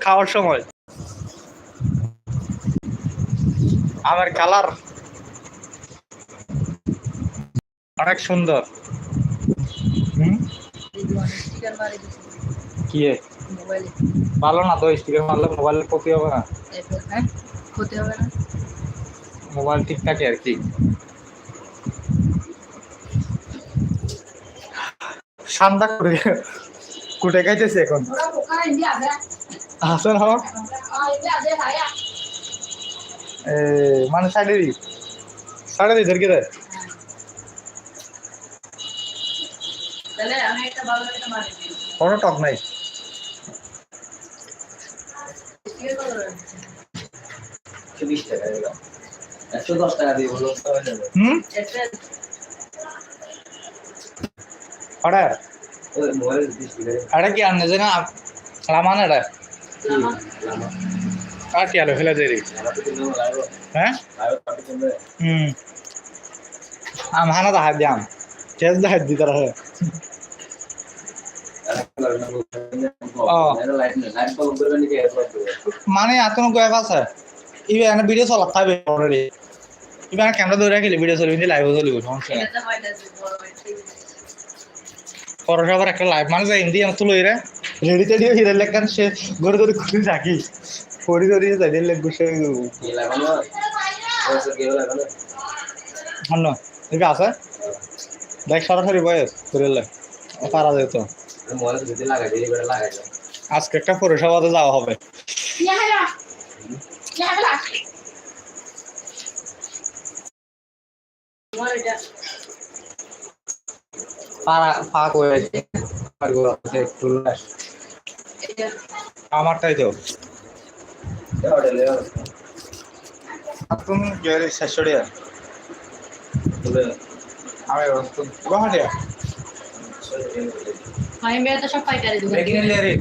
খাওয়ার সময়। আমার কালার অনেক সুন্দর। কি? ভালো না তো স্টিকার মারলে মোবাইলের ক্ষতি হবে না। হ্যাঁ? ক্ষতি হবে না? মোবাইল ঠিক থাকে আর কি। সান্দা করে কুটে খাইতেছে এখন। হাসান এ মানে সাইডে দি। ধরকে কোনো টক নাই। একশো দশ টাকা দিয়ে বলো হুম হ্যাঁ পার্টি করবে হুম। আম হানা দা করবে মানে এতন গয়েব আছে। ইবে এনে ভিডিও চলা থাকবে অলরেডি ইবে ক্যামেরা ধরে রাখিলে ভিডিও চলবে লাইভ চলবে সমস্যা নাই। এটা না বড় ঠিক পরে আবার একটা লাইভ মানে যাই ইন্দি আমি তুলো এরা সে ঘরে ঘরে খুলে থাকি পরি ধরি যাই দিলে গুছে কি কি লাগানো অন্য ঠিক আছে দেখ, সরাসরি বয়স করে পারা যেত আজকে একটা পৌরসভাতে যাওয়া হবে। পাড়া ফাঁক হয়ে থেকে একটু আমারটাই তো তুমি গেলে শেষড়িয়া। বলে আমি গুয়াহাটিয়া। আমি মেয়ে তো সব পাইকারি দোকান রেডি নিলে রে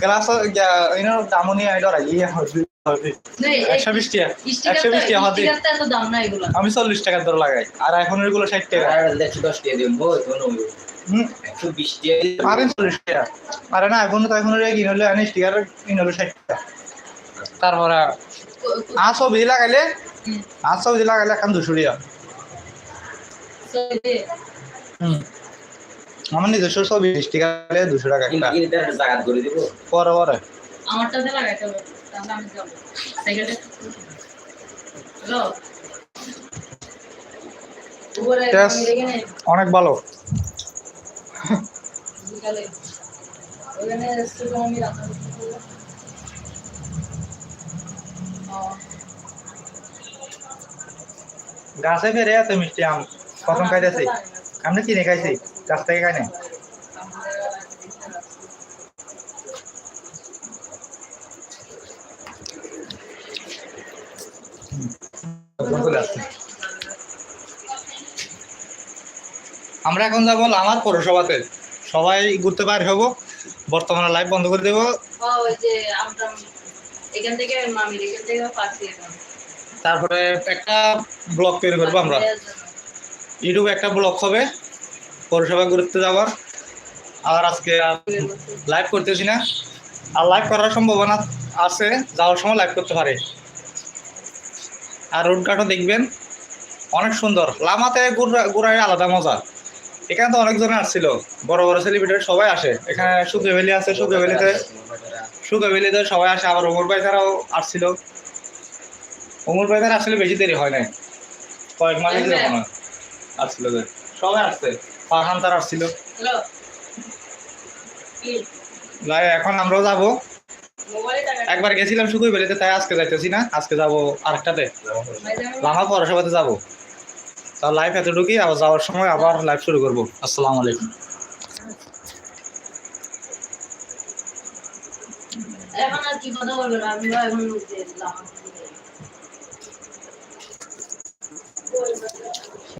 গ্লাস ইনো দামনি হদি নেই একশো বিশ টাকা একশো বিশ টাকা আমি চল্লিশ টাকার দর লাগাই আর এখন এগুলো ষাট টাকা। একশো দশ টাকা দিন বই কোনো হুম। একশো বিশ টাকা দিলে আরে চল্লিশ টাকা। আরে না এখন তো এখন কিনলে আনি স্টিকার কিনলে ষাট টাকা। তারপরে আর ছবি লাগাইলে ছবি লাগাইলে এখন দুশো টাকা। হুম। আমার নিজস্ব ছবি স্টিকার দুশো টাকা একটা। কিন্তু এটা জায়গা করে দিব। পরে পরে। আমারটাতে লাগাইতে হবে। অনেক ভালো। গাছে ফেরে আছে মিষ্টি আম। প্রথম খাইতেছি। আমি কিনে খাইছি। গাছ থেকে খাই নাই। আমরা এখন যাব আমার পৌরসভাতে। সবাই ঘুরতে পার হব। বর্তমানে লাইভ বন্ধ করে দেবো। তারপরে একটা ব্লগ তৈরি করব আমরা। ইউটিউবে একটা ব্লগ হবে। পৌরসভা ঘুরতে যাওয়ার। আর আজকে লাইভ করতেছি না। আর লাইভ করার সম্ভাবনা আছে। যাওয়ার সময় লাইভ করতে পারে। আর রোড ঘাটও দেখবেন অনেক সুন্দর। লামাতে ঘুরা- ঘোরার আলাদা মজা। এখানে তো অনেকজন আসছিল বড় বড় সেলিব্রিটি সবাই আসে। এখানে সুখে ভ্যালি আছে সুখে ভ্যালিতে সুখে ভ্যালিতে সবাই আসে। আবার ওমর ভাই তারাও আসছিল। ওমর ভাই তারা আসলে বেশি দেরি হয় নাই। কয়েক মাস আগে আসছিল সবাই আসছে। ফারহান তার আসছিল। এখন আমরাও যাব। একবার গেছিলাম শুধুই বেলেতে, তাই আজকে যাইতেছি না, আজকে যাব আরেকটাতে। লামা পৌরসভাতে যাব। তার লাইভ এতটুকুই, আবার যাওয়ার সময় আবার লাইফ শুরু করব। আসসালাম আলাইকুম। এখন আর কি কথা বলব আমি এখন